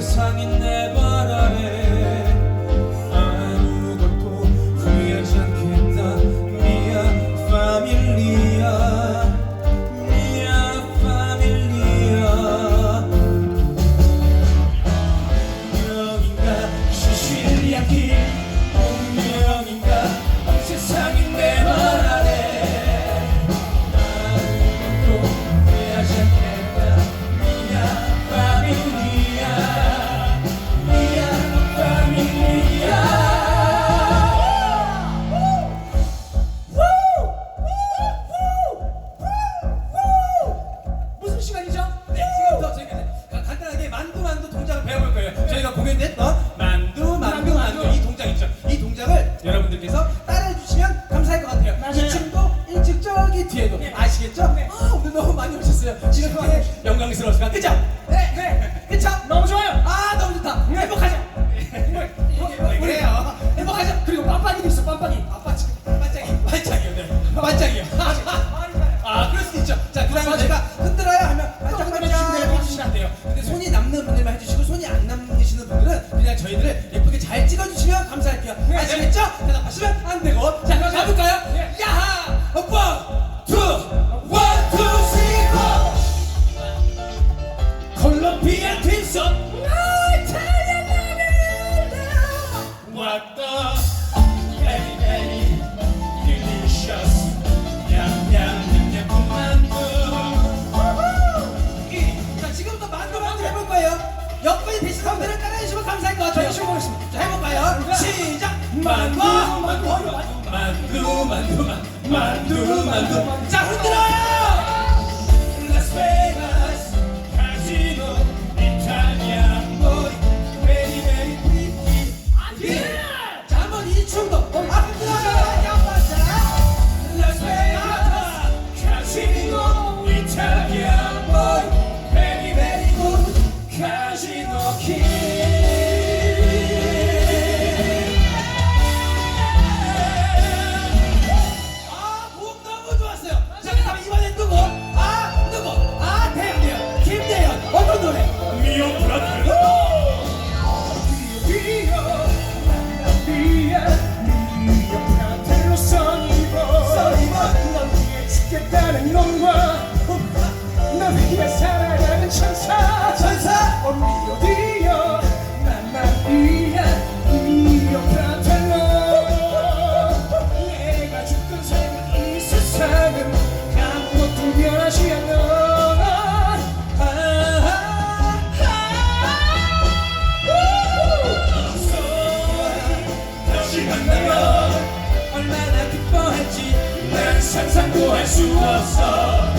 세상이 내 있어요. 지극하게 영광스러운 시간. 그쵸? 네, 네. 그쵸? 너무 좋아요. 아, 너무 좋다. 네. 행복하죠? 네. 뭐, 뭐, 우리요. 행복하죠? 그리고 빰빡이도 있어, 빰빡이. 아, 반짝이. 반짝이요, 네. 반짝이요. 아, 아, 아, 아. 그럴 수도 있죠. 자, 그 다음에 네. 제가 흔들어요 하면 어, 반짝반짝 해주시면 안 돼요. 근데 손이 남는 분들만 해주시고 손이 안 남으시는 분들은 그냥 저희들을 예쁘게 잘 찍어주시면 감사할게요. 아시겠죠? 대답하시면 안 되고. 자, 그럼 가볼까요? 만두, 만두, 만두, 만두 만두 만두 자, 흔들어요! 얼마나 기뻐할지 난 상상도 할 수 없어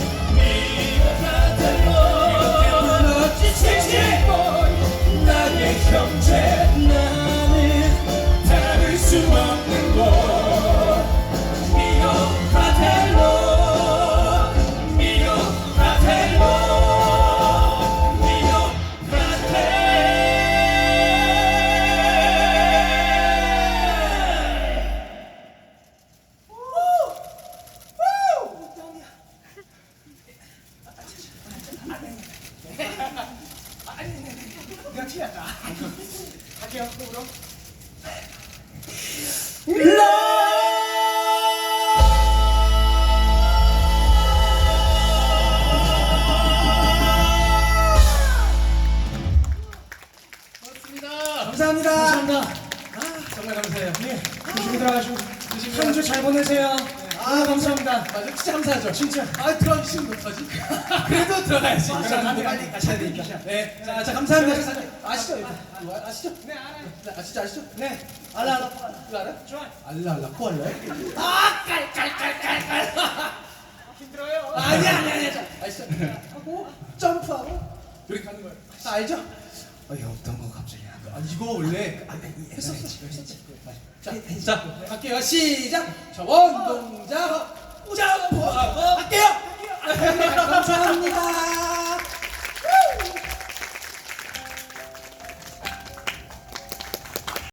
틀렸다. 갈게요, 호흡으로. 고맙습니다 감사합니다. 감사합니다 아, 정말 감사해요. 예 조심히 들어가시고 조심히 한 주 잘 보내세요 아, 감사합니다 맞아, 진짜 감사하죠. 진짜. 아, 들어가시면 어떡하지? 그래도 들어가야지. 아, 자, 빨리 안 돼. 가셔야 되니까. 네, 자, 자, 감사합니다. 네. 아시죠? 아, 아시죠? 네 알아요 네, 아시죠? 아시죠? 네 알라, 알라, 포, 알라. 이거 알아? 좋아요 알라, 알라, 포, 알라. 아, 깔, 깔, 깔, 깔, 깔. 힘들어요 아니야, 아니야, 아니야. 자, 아시죠? 하고, 점프하고, 이렇게 가는 거예요. 아, 알죠? 어, 이거 어떤 거 갑자기. 아, 이거 원래 아, 했었어. 했었지. 자, 자, 갈게요. 시작. 자, 원동작. 점프